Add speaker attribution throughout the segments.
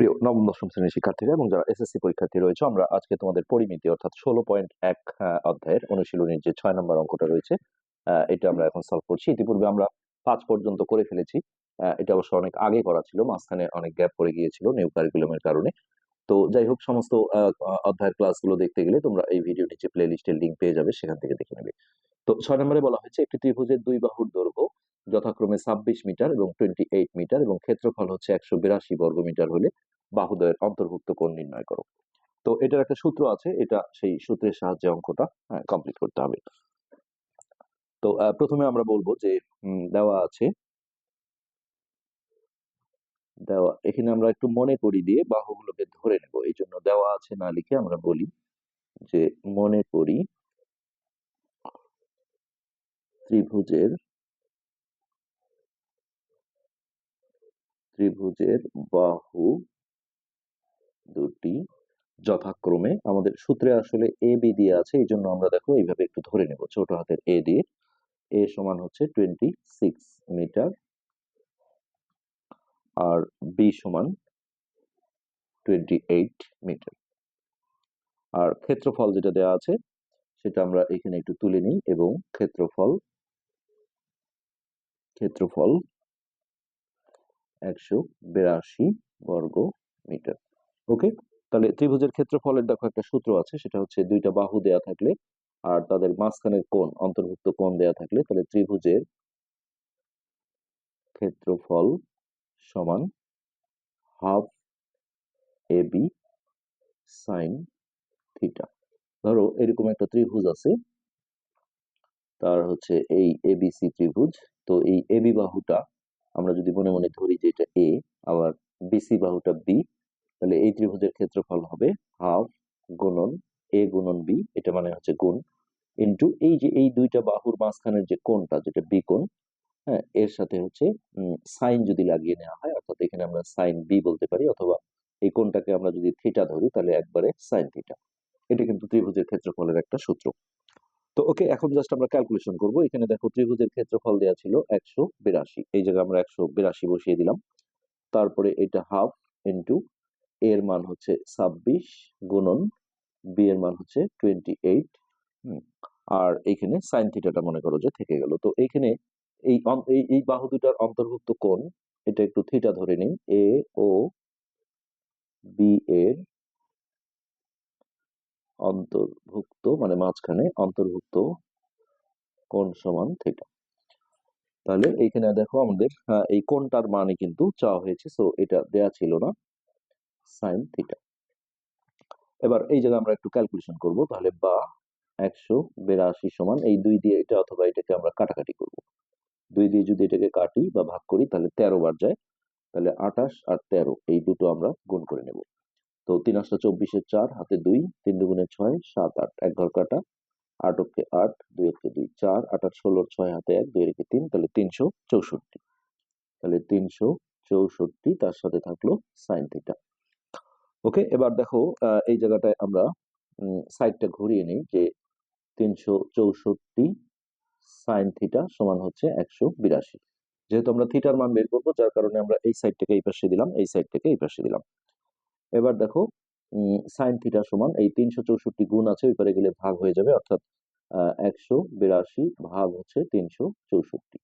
Speaker 1: প্রিয় নবম, দশম শ্রেণির শিক্ষার্থীরা এবং যারা এসএসসি পরীক্ষার্থী রয়েছে, আমরা আজকে তোমাদের পরিমিতি, অর্থাৎ ষোলো পয়েন্ট এক অধ্যায়ের অনুশীলনীর যে ছয় নম্বর অঙ্কটা রয়েছে এটা আমরা এখন সলভ করছি। ইতিপূর্বে আমরা পাঁচ পর্যন্ত করে ফেলেছি এটা অবশ্য অনেক আগে করা ছিল, মাঝখানে অনেক গ্যাপ পড়ে গিয়েছিল নিউ কারিকুলামের কারণে। তো যাই হোক, সমস্ত অধ্যায়ের ক্লাসগুলো দেখতে গেলে তোমরা এই ভিডিও নিচে প্লে লিস্টের লিঙ্ক পেয়ে যাবে, সেখান থেকে দেখে নেবে। তো ছয় নম্বরে বলা হয়েছে, একটি ত্রিভুজের দুই বাহুর দৈর্ঘ্য যথাক্রমে ছাব্বিশ মিটার এবং টোয়েন্টি এইট মিটার এবং ক্ষেত্রফল হচ্ছে একশো বিরাশি বর্গ মিটার হলে বাহুদ্বয়ের অন্তর্ভুক্ত কোণ নির্ণয় করো। তো এটার একটা সূত্র আছে, এটা সেই সূত্রের সাহায্যে অঙ্কটা কমপ্লিট করতে হবে। তো প্রথমে আমরা বলব যে দেওয়া আছে, দেওয়া, এখানে আমরা একটু মনে করি দিয়ে বাহুগুলোকে ধরে নেব। এই জন্য দেওয়া আছে না লিখে আমরা বলি যে, মনে করি ত্রিভুজের ত্রিভুজের বাহু দুটি যথাক্রমে আমাদের সূত্রে আসলে এ বি দিয়ে আছে এই জন্য আমরা দেখো এইভাবে একটু ধরে নেব। ছোট হাতের এ দিয়ে এ সমান হচ্ছে টোয়েন্টি সিক্স মিটার আর বি সমান টোয়েন্টি এইট মিটার। আর ক্ষেত্রফল যেটা দেওয়া আছে, সেটা আমরা এখানে একটু তুলে নিই এবং ক্ষেত্রফল ক্ষেত্রফল একশো বিরাশি বর্গ মিটার। ওকে? তাহলে ত্রিভুজের ক্ষেত্রফলের দেখো একটা সূত্র আছে, সেটা হচ্ছে দুইটা বাহু দেয়া থাকলে আর তাদের মাঝখানের কোণ, অন্তর্ভুক্ত কোণ দেয়া থাকলে তাহলে ত্রিভুজের ক্ষেত্রফল সমান half A B sine theta. ধরো এরকম একটা ত্রিভুজ আছে, তার হচ্ছে এই এবিসি ত্রিভুজ, তো এই এবি বাহুটা আমরা যদি মনে মনে ধরি যে এটা এ আবার বিসি বাহুটা বি তাহলে এই ত্রিভুজের ক্ষেত্রফল হবে হাফ গুণন এ গুণন বি এটা মানে হচ্ছে গুণ ইন্টু এই যে এই দুইটা বাহুর মাঝখানের যে কোণটা, যেটা বি কোণ হ্যাঁ এর সাথে হচ্ছে সাইন যদি লাগিয়ে নেওয়া হয়, অর্থাৎ এখানে আমরা সাইন বি বলতে পারি, অথবা এই কোণটাকে আমরা যদি থিটা ধরি, তাহলে একবারে সাইন থিটা এটা কিন্তু ত্রিভুজের ক্ষেত্রফলের একটা সূত্র। তো ওকে এখন জাস্ট আমরা ক্যালকুলেশন করব। এখানে দেখো ত্রিভুজের ক্ষেত্রফল দেওয়া ছিল একশো বিরাশি। এই জায়গায় আমরা একশো বিরাশি বসিয়ে দিলাম। তারপরে এটা হাফ ইন্টু এর মান হচ্ছে ছাব্বিশ গুণন বি এর মান হচ্ছে টোয়েন্টি এইট আর এইখানে সাইন থিটাটা মনে করো যে থেকে গেল। তো এইখানে এই এই বাহু দুটার অন্তর্ভুক্ত কোণ, এটা একটু থিটা ধরে নিন। এ ও বি এর অন্তর্ভুক্ত মানে মাঝখানে অন্তর্ভুক্ত কোণ সমান থিটা তাহলে এইখানে দেখো আমাদের আহ, এই কোণটার মানই কিন্তু চাওয়া হয়েছে সো এটা দেয়া ছিল না সাইন থিটা এবার এই জায়গায় আমরা একটু ক্যালকুলেশন করব তাহলে বা একশো বিরাশি সমান এই দুই দিয়ে এটা অথবা এটাকে আমরা কাটাকাটি করব। দুই দিয়ে যদি এটাকে কাটি বা ভাগ করি তাহলে তেরো বার যায় তাহলে আঠাশ আর তেরো এই দুটো আমরা গুণ করে নেব। তো তিন আটটা চব্বিশের চার, হাতে দুই, তিন দুগুণে ছয়, সাত আট, এক ঘর কাটা। আট অক্ষে আট, দুই অক্ষে দুই চার, আট আট ষোলোর ছয় হাতে এক, দুই রেখে তিন, তাহলে তিনশো চৌষট্টি। তাহলে তিনশো চৌষট্টি, তার সাথে থাকল সাইন থিটা ওকে, এবার দেখো এই জায়গাটায় আমরা সাইডটা ঘুরিয়ে নিই যে তিনশো চৌষট্টি সাইন থিটা সমান হচ্ছে একশো বিরাশি। যেহেতু আমরা থিটার মান বের করব, যার কারণে আমরা এই সাইডটাকে এই পাশে দিলাম, এই সাইডটাকে এই পাশে দিলাম। এবার দেখো সাইন থিটা সমান এই তিনশো চৌষট্টি গুণ আছে ওই পারে গেলে ভাগ হয়ে যাবে, অর্থাৎ একশো বিরাশি ভাগ হচ্ছে তিনশো চৌষট্টি।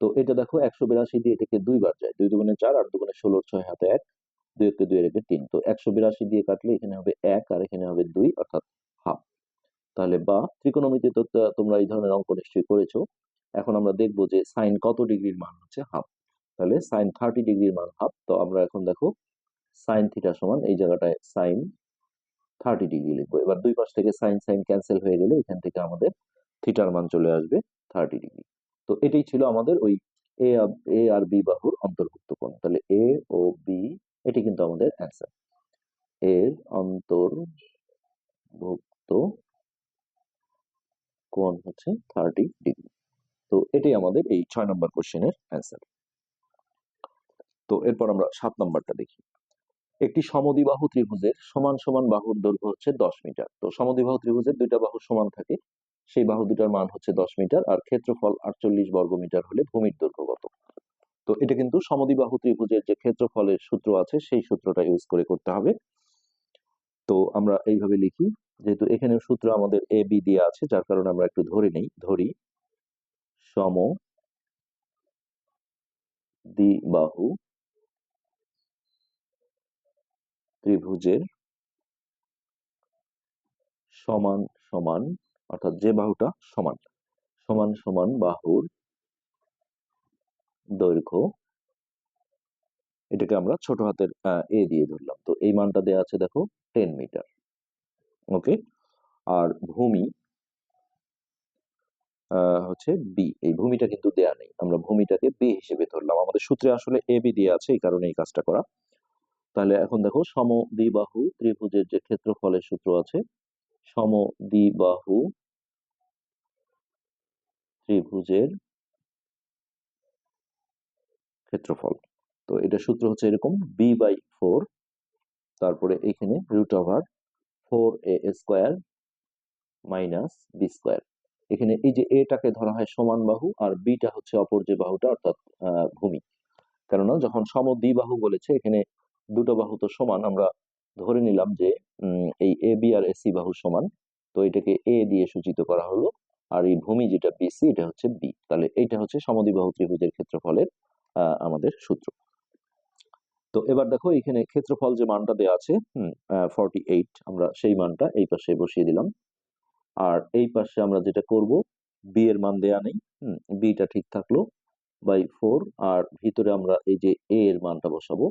Speaker 1: তো এটা দেখো, একশো বিরাশি দিয়ে এটাকে দুইবার যায়, দুই দুগুণে চার আর দুগুণে ষোলোর ছয় হাতে এক দুই এককে দুই রেখে তিন। তো একশো বিরাশি দিয়ে কাটলে এখানে হবে এক আর এখানে হবে দুই, অর্থাৎ হাফ। তাহলে বা ত্রিকোণমিতি তো তোমরা এই ধরনের অঙ্ক নিশ্চয়ই করেছ। এখন আমরা দেখব যে সাইন কত ডিগ্রির মান হচ্ছে হাফ। তাহলে সাইন থার্টি ডিগ্রির মান হাফ। তো আমরা এখন দেখো সাইন থিটা সমান এই জায়গাটায় সাইন থার্টি ডিগ্রি লিখব। এবার দুই পাশ থেকে সাইন সাইন ক্যান্সেল হয়ে গেলে এখান থেকে আমাদের থিটার মান চলে আসবে থার্টি ডিগ্রি তো এটাই ছিল আমাদের ওই এ এ আর বি বাহুর অন্তর্ভুক্ত কোণ। তাহলে এ ও বি এটি কিন্তু আমাদের অ্যান্সার এর অন্তর্ভুক্ত কোণ হচ্ছে থার্টি ডিগ্রি তো এটাই আমাদের এই ছয় নম্বর কোশ্চেনের অ্যান্সার তো এরপর আমরা সাত নম্বরটা দেখি। একটি সমদ্বিবাহু ত্রিভুজের সমান সমান বাহুর দৈর্ঘ্য হচ্ছে দশ মিটার। তো সমদ্বিবাহু ত্রিভুজের দুইটা বাহু সমান থাকে, সেই বাহু দুটার মান হচ্ছে দশ মিটার, আর ক্ষেত্রফল আটচল্লিশ বর্গ মিটার হলে ভূমির দৈর্ঘ্য কত? তো এটা কিন্তু সমদ্বিবাহু ত্রিভুজের যে ক্ষেত্রফলের সূত্র আছে, সেই সূত্রটা ইউজ করে করতে হবে। তো আমরা এইভাবে লিখি, যেহেতু এখানে সূত্র আমাদের এ বি দিয়ে আছে, যার কারণে আমরা একটু ধরে নেই, ধরি। সম দ্বিবাহু ত্রিভুজের সমান সমান, অর্থাৎ যে বাহুটা সমান সমান সমান বাহুর দৈর্ঘ্য, এটাকে আমরা ছোট হাতের এ দিয়ে ধরলাম। তো এই মানটা দেওয়া আছে দেখো টেন মিটার ওকে আর ভূমি হচ্ছে বি এই ভূমিটা কিন্তু দেয়া নেই। আমরা ভূমিটাকে বি হিসেবে ধরলাম। আমাদের সূত্রে আসলে এ বি দিয়ে আছে, এই কারণে এই কাজটা করা। তাহলে এখন দেখো সম দ্বিবাহু ত্রিভুজের যে ক্ষেত্রফলের সূত্র আছে সম দ্বিবাহু ত্রিভুজের ক্ষেত্রফল। তো এটা সূত্র হচ্ছে এরকম বি বাই ফোর তারপরে এখানে root over four A square minus B square এখানে এই যে এটাকে ধরা হয় সমান বাহু আর বিটা হচ্ছে অপর যে বাহুটা, অর্থাৎ ভূমি। কেননা যখন সম দ্বিবাহু বলেছে, এখানে দুটো বাহু তো সমান, আমরা ধরে নিলাম যে এই এ বি আর এসি বাহু সমান। তো এটাকে এ দিয়ে সূচিত করা হলো। আর এই ভূমি যেটা বিসি এটা হচ্ছে বি তাহলে এটা হচ্ছে সমদ্বিবাহু ত্রিভুজের ক্ষেত্রফলের আমাদের সূত্র। তো এবার দেখো এখানে ক্ষেত্রফল যে মানটা দেওয়া আছে ফর্টি এইট আমরা সেই মানটা এই পাশে বসিয়ে দিলাম। আর এই পাশে আমরা যেটা করব বি এর মান দেয়া নেই বিটা ঠিক থাকল বাই ফোর আর ভিতরে আমরা এই যে এ এর মানটা বসাবো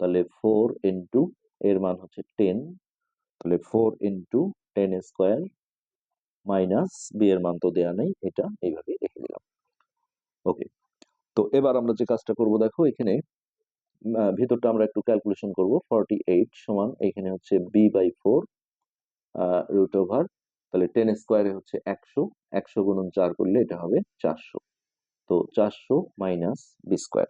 Speaker 1: তাহলে ফোর ইন্টু এর মান হচ্ছে টেন তাহলে four into ten square minus B এর মান তো দেয়া নেই, এটা এইভাবে রেখে দিলাম। ওকে তো এবার আমরা যে কাজটা করব, দেখো এখানে ভিতরটা আমরা একটু ক্যালকুলেশন করব ফর্টি এইট সমান এখানে হচ্ছে B by four root over তাহলে টেন স্কোয়ারে হচ্ছে একশো একশো গুণন চার করলে এটা হবে চারশো। তো চারশো মাইনাস বি স্কোয়ার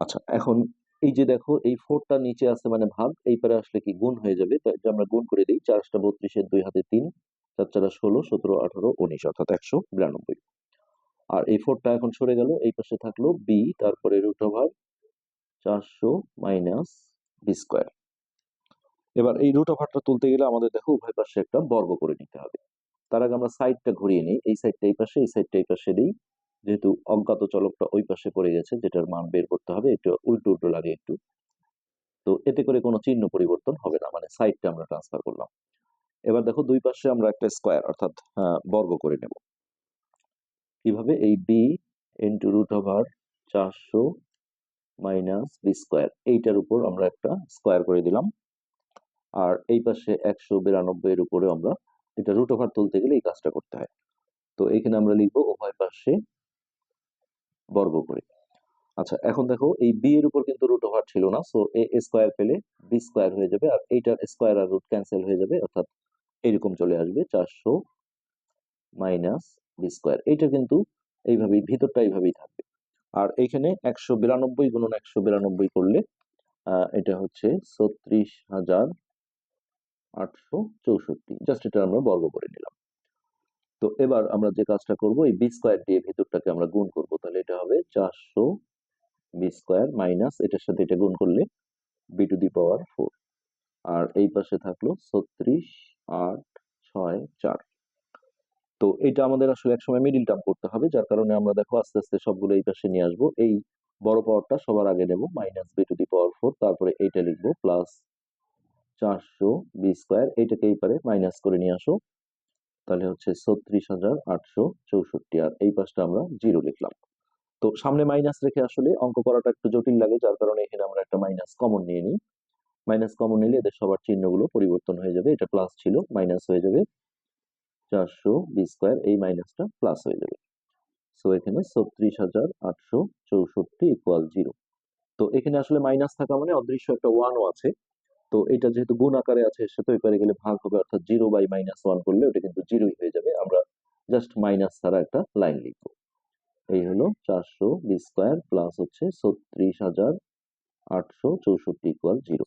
Speaker 1: আচ্ছা এখন এই যে দেখো, এই ফোরটা নিচে আছে মানে ভাগ এই পারে আসলে কি গুণ হয়ে যাবে? তো এটা আমরা গুণ করে দিই, চারটা বত্রিশের দুই হাতে তিন, চার চারা ষোলো, সতেরো, আঠারো, উনিশ, অর্থাৎ একশো বিরানব্বই। আর এই ফোরটা এখন সরে গেল, এই পাশে থাকল বি তারপরে রুট ওভার চারশো মাইনাস বি স্কোয়ার এবার এই রুট ওভারটা তুলতে গেলে আমাদের দেখো, উভয় পাশে একটা বর্গ করে নিতে হবে। তার আগে আমরা সাইডটা ঘুরিয়ে নিই, এই সাইডটা এই পাশে, এই সাইডটা এই পাশে দিই যেহেতু অজ্ঞাত চলকটা ওই পাশে পড়ে গেছে, যেটার মান বের করতে হবে, একটু উল্টো উল্টো লাগে একটু। তো এতে করে কোনো চিহ্ন পরিবর্তন হবে না মানে সাইডটা আমরা ট্রান্সফার করলাম। এবার দেখো দুই পাশে আমরা একটা স্কোয়ার অর্থাৎ বর্গ করে নেব। কীভাবে? এই বি ইন্টু রুট ওভার চারশো মাইনাস বি স্কোয়ার এইটার উপর আমরা একটা স্কোয়ার করে দিলাম। আর এই পাশে একশো বিরানব্বই এর উপরে আমরা, এটা রুট ওভার তুলতে গেলে এই কাজটা করতে হয়। তো এখানে আমরা লিখব উভয় পাশে বর্গ করে। আচ্ছা এখন দেখো এই বি এর উপর কিন্তু রুট ওভার ছিল না সো এ স্কোয়ার পেলে বি স্কোয়ার হয়ে যাবে আর এইটার স্কোয়ার আর রুট ক্যান্সেল হয়ে যাবে, অর্থাৎ এইরকম চলে আসবে চারশো মাইনাস বি স্কোয়ার এইটা কিন্তু এইভাবেই, ভিতরটা এইভাবেই থাকবে। আর এইখানে একশো বিরানব্বই গুণন একশো বিরানব্বই করলে এটা হচ্ছে ছত্রিশ হাজার আটশো চৌষট্টি। জাস্ট এটা আমরা বর্গ করে নিলাম। তো এবার আমরা যে কাজটা করব, এই বি স্কোয়ার দিয়ে ভিতরটাকে আমরা গুণ করব। তাহলে এটা হবে চারশো বি স্কোয়ার মাইনাস এটার সাথে এটা গুণ করলে B to the power four আর এই পাশে থাকল ছত্রিশ আট ছয় চার। তো এটা আমাদের আসলে একসময় মিডিল টার্ম করতে হবে, যার কারণে আমরা দেখো আস্তে আস্তে সবগুলো এই পাশে নিয়ে আসব। এই বড় পাওয়ারটা সবার আগে নেব minus B to the power four তারপরে এইটা লিখব প্লাস চারশো বি স্কোয়ার এইটাকে এই পারে মাইনাস করে নিয়ে আসো। তাহলে হচ্ছে ছত্রিশ হাজার আটশো চৌষট্টি, আর এই পাশটা আমরা জিরো লিখলাম। তো সামনে মাইনাস রেখে আসলে অঙ্ক করাটা একটু জটিল লাগে, যার কারণে এখানে আমরা একটা মাইনাস কমন নিয়ে নিই। মাইনাস কমন নিলে এদের সবার চিহ্নগুলো পরিবর্তন হয়ে যাবে, এটা প্লাস ছিল মাইনাস হয়ে যাবে চারশো বি স্কোয়ার এই মাইনাসটা প্লাস হয়ে যাবে। সো এখানে ছত্রিশ হাজার আটশো চৌষট্টি ইকুয়াল জিরো তো এখানে আসলে মাইনাস থাকা মানে অদৃশ্য একটা ওয়ানও আছে। তো এটা যেহেতু গুণ আকারে আছে সে তো এপারে গেলে ভাগ হবে, অর্থাৎ জিরো বাই মাইনাস ওয়ান করলে ওটা কিন্তু জিরোই হয়ে যাবে। আমরা জাস্ট মাইনাস ছাড়া একটা লাইন লিখব। এই হলো চারশো বি স্কোয়ার প্লাস হচ্ছে ছত্রিশ হাজার আটশো চৌষট্টি ইকুয়াল জিরো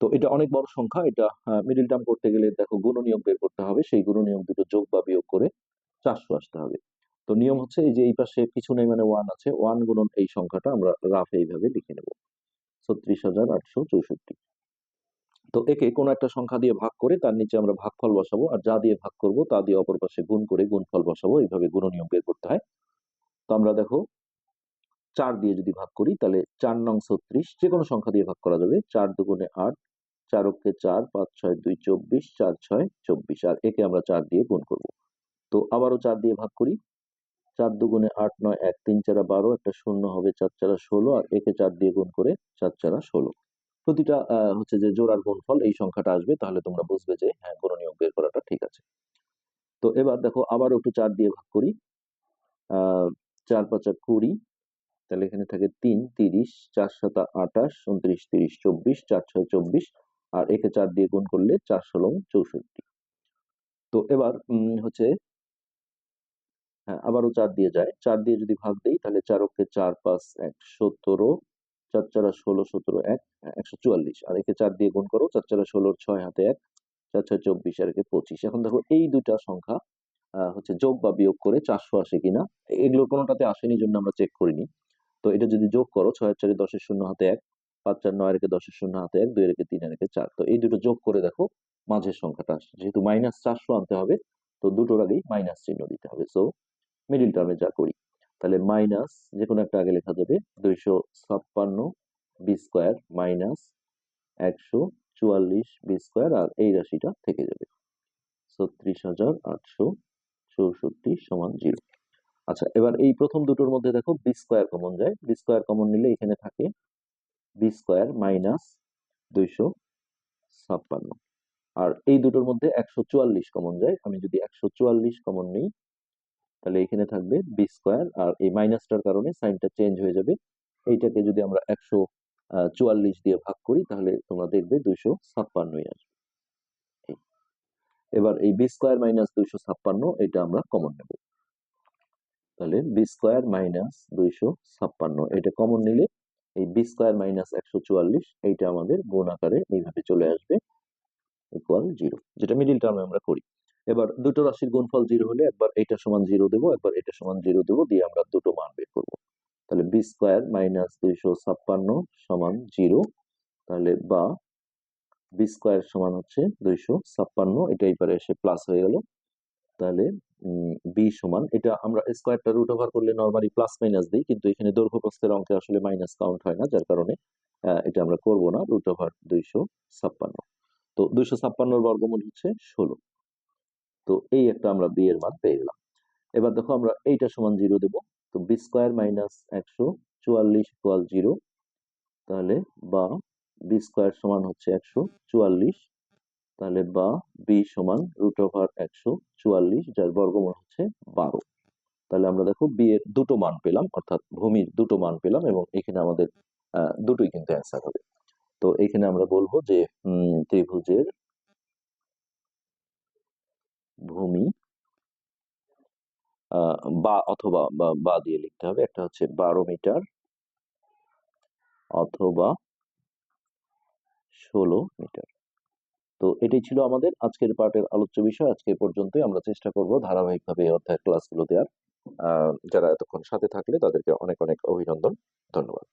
Speaker 1: তো এটা অনেক বড় সংখ্যা, এটা মিডিল টার্ম করতে গেলে দেখো গুণ নিয়ম বের করতে হবে, সেই গুণ নিয়ম দুটো যোগ বা বিয়োগ করে চারশো আসতে হবে। তো তো নিয়ম হচ্ছে এই যে এই পাশে কিছু নেই মানে ওয়ান আছে ওয়ান গুণন এই সংখ্যাটা আমরা রাফ এইভাবে লিখে নেব। ছত্রিশ হাজার আটশো চৌষট্টি। তো একে কোনো একটা সংখ্যা দিয়ে ভাগ করে তার নিচে আমরা ভাগফল বসাবো, আর যা দিয়ে ভাগ করব তা দিয়ে অপর পাশে গুণ করে গুণফল বসাবো, এইভাবে গুণনীয়ম বের করতে হয়। তো আমরা দেখো চার দিয়ে যদি ভাগ করি তাহলে চার নং ছত্রিশ যে কোনো সংখ্যা দিয়ে ভাগ করা যাবে। চার দুগুণে আট, চার অক্ষে চার, পাঁচ ছয় দুই চব্বিশ, চার ছয় চব্বিশ, আর একে আমরা চার দিয়ে গুণ করব। তো আবারও চার দিয়ে ভাগ করি। চার দুগুণে আট নয় এক, তিন চারা বারো, একটা শূন্য হবে চার চারা ষোলো, আর একে চার দিয়ে গুণ করে চার চারা ষোলো। প্রতিটা হচ্ছে যে জোড়ার গুণফল এই সংখ্যাটা আসবে, তাহলে তোমরা বুঝবে যে হ্যাঁ গুণনীয়ক বের করাটা ঠিক আছে। তো এবার দেখো আবার একটু চার দিয়ে ভাগ করি। চার পাঁচা কুড়ি, তাহলে এখানে থাকে তিন, তিরিশ, চার সাতা আটাশ, উনত্রিশ, তিরিশ, চব্বিশ, চার ছয় চব্বিশ, আর একে চার দিয়ে গুণ করলে চার ষোলো চৌষট্টি। তো এবার হচ্ছে হ্যাঁ আবারও চার দিয়ে যায়। চার দিয়ে যদি ভাগ দেই, তাহলে চার অক্ষে চার পাঁচ এক সতেরো চার চারা ষোলো সতেরো এক হ্যাঁ, একশো চুয়াল্লিশ। আর একে চার দিয়ে গুণ করো চার চারা ষোলোর ছয় হাতে এক চার ছয় চব্বিশ আর একে পঁচিশ। এখন দেখো এই দুটা সংখ্যা হচ্ছে যোগ বা বিয়োগ করে চারশো আসে কিনা এগুলো কোনোটাতে আসেনি জন্য আমরা চেক করিনি। তো এটা যদি যোগ করো ছয় চারে দশের শূন্য হাতে এক পাঁচ চার নয় রেখে দশের শূন্য হাতে এক দুই রেখে তিন রেখে চার। তো এই দুটো যোগ করে দেখো মাঝের সংখ্যাটা আসছে। যেহেতু মাইনাস চারশো আনতে হবে তো দুটোর আগেই মাইনাস চিহ্ন দিতে হবে। সো মিডিল টার্মে যা করি তাহলে মাইনাস যে কোনো একটা আগে লেখা যাবে দুইশো ছাপ্পান্ন বি স্কোয়ার মাইনাস একশো চুয়াল্লিশ বি স্কোয়ার আর এই রাশিটা থেকে যাবে। ছত্রিশ হাজার আটশো চৌষট্টি সমান জিরো আচ্ছা এবার এই প্রথম দুটোর মধ্যে দেখো বি স্কোয়ার কমন যায়। বি স্কোয়ার কমন নিলে এখানে থাকে বি স্কোয়ার মাইনাস দুইশো ছাপ্পান্ন। আর এই দুটোর মধ্যে একশো চুয়াল্লিশ কমন যায়। আমি যদি একশো চুয়াল্লিশ কমন নিই তাহলে এখানে থাকবে বি স্কোয়ার আর এই মাইনাসটার কারণে সাইনটা চেঞ্জ হয়ে যাবে। এইটাকে যদি আমরা একশো চুয়াল্লিশ দিয়ে ভাগ করি, তাহলে তোমরা দেখবে দুইশো ছাপ্পান্নই আসবে। এবার এই বি স্কোয়ার মাইনাস দুইশো ছাপ্পান্ন, এটা আমরা কমন নেব। তাহলে বি স্কোয়ার মাইনাস দুইশো ছাপ্পান্ন, এটা কমন নিলে এই বি স্কোয়ার মাইনাস একশো চুয়াল্লিশ, এইটা আমাদের গুণ আকারে এইভাবে চলে আসবে ইকুয়াল জিরো যেটা মিডিল টার্মে আমরা করি। এবার দুটো রাশির গুণফল জিরো হলে একবার এটা সমান জিরো দেবো, একবার এটা সমান জিরো দেবো, দিয়ে আমরা দুটো মান বের করব। তাহলে বি স্কোয়ার মাইনাস দুইশো ছাপ্পান্ন সমান জিরো তাহলে বা বি স্কোয়ার সমান হচ্ছে দুইশো ছাপ্পান্ন এটা এবারে এসে প্লাস হয়ে গেল। তাহলে বি সমান, এটা আমরা স্কোয়ারটা রুট ওভার করলে নর্মালি প্লাস মাইনাস দিই, কিন্তু এখানে দৈর্ঘ্য প্রস্থের অঙ্কে আসলে মাইনাস কাউন্ট হয় না, যার কারণে এটা আমরা করব না রুট ওভার দুইশো ছাপ্পান্ন। তো দুইশো ছাপ্পান্নর বর্গমূল হচ্ছে ষোলো। তো এই একটা আমরা বি এর মান পেয়ে গেলাম। এবার দেখো আমরা এইটা সমান জিরো দেব। তো বি স্কোয়ার মাইনাস একশো চুয়াল্লিশ ইকুয়াল জিরো তাহলে বা বি স্কোয়ার সমান হচ্ছে একশো চুয়াল্লিশ, তাহলে বা বি সমান রুট ওভার একশো চুয়াল্লিশ, যার বর্গমূল হচ্ছে বারো। তাহলে আমরা দেখো বি এর দুটো মান পেলাম, অর্থাৎ ভূমির দুটো মান পেলাম এবং এখানে আমাদের দুটোই কিন্তু অ্যান্সার হবে। তো এখানে আমরা বলব যে ত্রিভুজের ভূমি বা অথবা বা দিয়ে লিখতে হবে। একটা হচ্ছে বারো মিটার অথবা ষোলো মিটার তো এটাই ছিল আমাদের আজকের পার্টের আলোচ্য বিষয়। আজকে এ পর্যন্তই। আমরা চেষ্টা করব ধারাবাহিকভাবে অধ্যায়ের ক্লাসগুলো দেওয়ার। যারা এতক্ষণ সাথে থাকলে তাদেরকে অনেক অনেক অভিনন্দন। ধন্যবাদ।